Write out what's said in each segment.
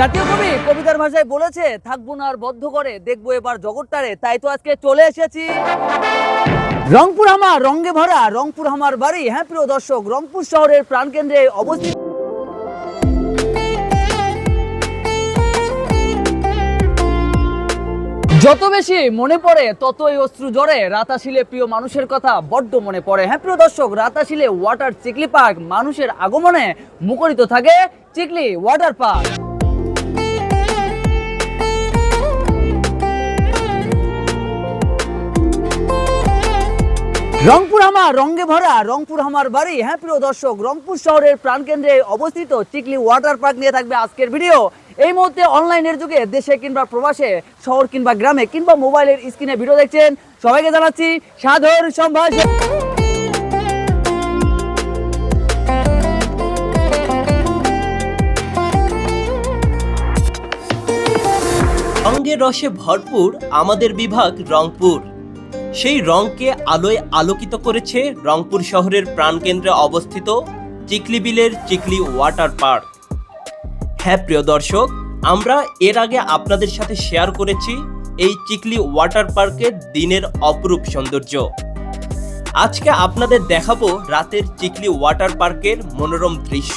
জাতীয় কবি কবিতার ভাষায় বলেছে, থাকব না আর বদ্ধ করে দেখব এবার জগৎটারে। তাই তো আজকে চলে এসেছি। রংপুর আমার রঙ্গে ভরা রংপুর আমার বাড়ি। হ্যাঁ প্রিয় দর্শক, রংপুর শহরের প্রাণকেন্দ্রে অবস্থিত যত বেশি মনে পড়ে, ততই অশ্রু জড়ে রাতাশিলে প্রিয় মানুষের কথা বড্ড মনে পড়ে। হ্যাঁ প্রিয় দর্শক, রাতাশিলে ওয়াটার চিকলি পার্ক মানুষের আগমনে মুখরিত থাকে চিকলি ওয়াটার পার্ক। রংপুর আমার রঙ্গে ভরা, রংপুর আমার বাড়ি। হ্যাঁ প্রিয় দর্শক, রংপুর শহরের প্রাণকেন্দ্রে অবস্থিত চিকলি ওয়াটার পার্ক নিয়ে থাকবে আজকের ভিডিও। এই মুহূর্তে অনলাইনের যুগে দেশে কিংবা প্রবাসে, শহর কিংবা গ্রামে কিংবা মোবাইলের স্ক্রিনে ভিডিও দেখছেন। সবাইকে জানাচ্ছি, সাধর সম্ভাষণ। রঙের রসে ভরপুর আমাদের বিভাগ রংপুর। সেই রংকে আলোয় আলোকিত করেছে রংপুর শহরের প্রাণকেন্দ্রে অবস্থিত চিকলি বিলের চিকলি ওয়াটার পার্ক। হ্যাঁ প্রিয় দর্শক, আমরা এর আগে আপনাদের সাথে শেয়ার করেছি এই চিকলি ওয়াটার পার্কের দিনের অপরূপ সৌন্দর্য। আজকে আপনাদের দেখাবো রাতের চিকলি ওয়াটার পার্কের মনোরম দৃশ্য।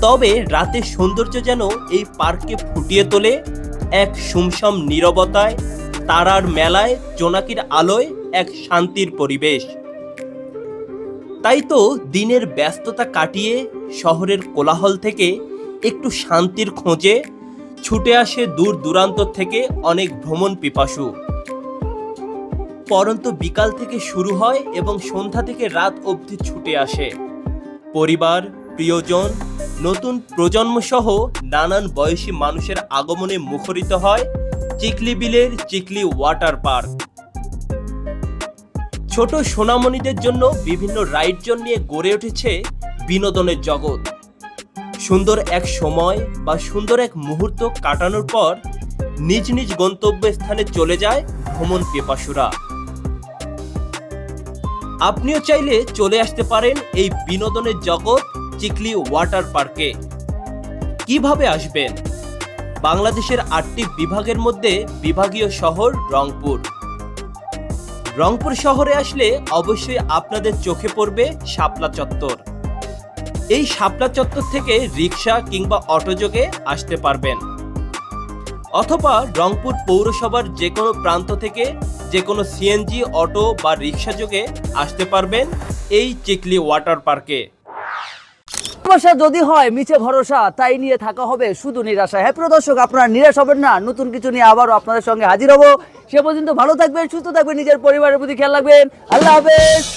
তবে রাতের সৌন্দর্য যেন এই পার্কে ফুটিয়ে তোলে এক সুমসম নীরবতায় তারার মেলায় জোনাকির আলোয় এক শান্তির পরিবেশ। তাই তো দিনের ব্যস্ততা কাটিয়ে শহরের কোলাহল থেকে একটু শান্তির খোঁজে ছুটে আসে দূর দূরান্ত থেকে অনেক ভ্রমণ পিপাসু। পরন্ত বিকাল থেকে শুরু হয় এবং সন্ধ্যা থেকে রাত অবধি ছুটে আসে। পরিবার, প্রিয়জন, নতুন প্রজন্ম সহ নানান বয়সী মানুষের আগমনে মুখরিত হয় চিকলি বিলের চিকলি ওয়াটার পার্ক। ছোট সোনামণিদের জন্য বিভিন্ন রাইড জোন নিয়ে গড়ে উঠেছে বিনোদনের জগৎ। সুন্দর এক সময় বা সুন্দর এক মুহূর্ত কাটানোর পর নিজ নিজ গন্তব্য স্থানে চলে যায় ভ্রমণ পেপাসুরা। আপনিও চাইলে চলে আসতে পারেন এই বিনোদনের জগৎ চিকলি ওয়াটার পার্কে। কীভাবে আসবেন? বাংলাদেশের আটটি বিভাগের মধ্যে বিভাগীয় শহর রংপুর। রংপুর শহরে আসলে অবশ্যই আপনাদের চোখে পড়বে শাপলা চত্বর। এই শাপলা চত্বর থেকে রিক্সা কিংবা অটোযোগে আসতে পারবেন। অথবা রংপুর পৌরসভার যে কোনো প্রান্ত থেকে যে কোনো সিএনজি, অটো বা রিক্সা যোগে আসতে পারবেন এই চিকলি ওয়াটার পার্কে। ভালোবাসা যদি হয়, মিছে ভরসা, তাই নিয়ে থাকা হবে শুধু নিরাশা হ্যাঁ প্রিয় দর্শক, আপনারা নিরাশ হবেন না। নতুন কিছু নিয়ে আবারও আপনাদের সঙ্গে হাজির হব। সে পর্যন্ত ভালো থাকবেন, সুস্থ থাকবেন, নিজের পরিবারের প্রতি খেয়াল রাখবেন। আল্লাহ হাফেজ।